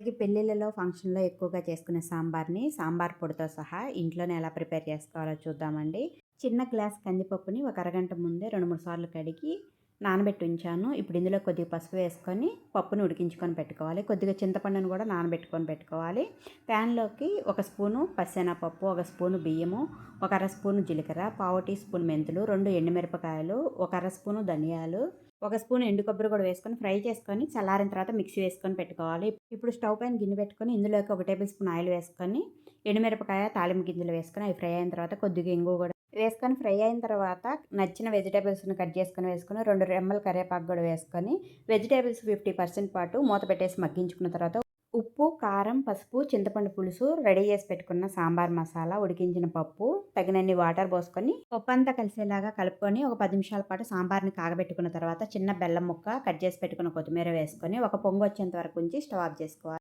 ఈ పెళ్ళిళ్ళలో ఫంక్షన్లో ఎక్కువగా చేసుకునే సాంబార్ని సాంబార్ పొడితో సహా ఇంట్లోనే ఎలా ప్రిపేర్ చేసుకోవాలో చూద్దామండి. చిన్న గ్లాస్ కందిపప్పుని ఒక అరగంట ముందే రెండు మూడు సార్లు కడిగి నానబెట్టి ఉంచాను ఇప్పుడు ఇందులో కొద్దిగా పసుపు వేసుకొని పప్పును ఉడికించుకొని పెట్టుకోవాలి. కొద్దిగా చింతపండును కూడా నానబెట్టుకొని పెట్టుకోవాలి. ప్యాన్లోకి ఒక స్పూను పప్పు ఒక స్పూను బియ్యము ఒక అర స్పూను జీలకర్ర పావు టీ స్పూన్ మెంతులు రెండు ఎండుమిరపకాయలు ఒక అర స్పూను ధనియాలు ఒక స్పూన్ ఎండు కొబ్బరి కూడా వేసుకొని ఫ్రై చేసుకొని చల్లారిన తర్వాత మిక్సీ వేసుకొని పెట్టుకోవాలి. ఇప్పుడు స్టవ్ పైన గిన్నె పెట్టుకొని ఇందులోకి ఒక టేబుల్ స్పూన్ ఆయిల్ వేసుకొని ఎండుమిరపకాయ తాలింపు గింజలు వేసుకొని అవి ఫ్రై అయిన తర్వాత కొద్దిగా ఇంగు కూడా వేసుకొని ఫ్రై అయిన తర్వాత నచ్చిన వెజిటేబుల్స్ని కట్ చేసుకొని వేసుకొని రెండు రెమ్మల కరివేపాకు కూడా వేసుకొని వెజిటేబుల్స్ ఫిఫ్టీ పర్సెంట్ పాటు మూత పెట్టేసి మగ్గించుకున్న తర్వాత ఉప్పు కారం పసుపు చింతపండు పులుసు రెడీ చేసి పెట్టుకున్న సాంబార్ మసాలా ఉడికించిన పప్పు తగినన్ని వాటర్ పోసుకొని పప్పు అంతా కలిసేలాగా కలుపుకొని ఒక పది నిమిషాల పాటు సాంబార్ని కాగబెట్టుకున్న తర్వాత చిన్న బెల్లం ముక్క కట్ చేసి పెట్టుకున్న కొత్తిమీర వేసుకొని ఒక పొంగు వచ్చేంత వరకు ఉంచి స్టవ్ ఆఫ్ చేసుకోవాలి.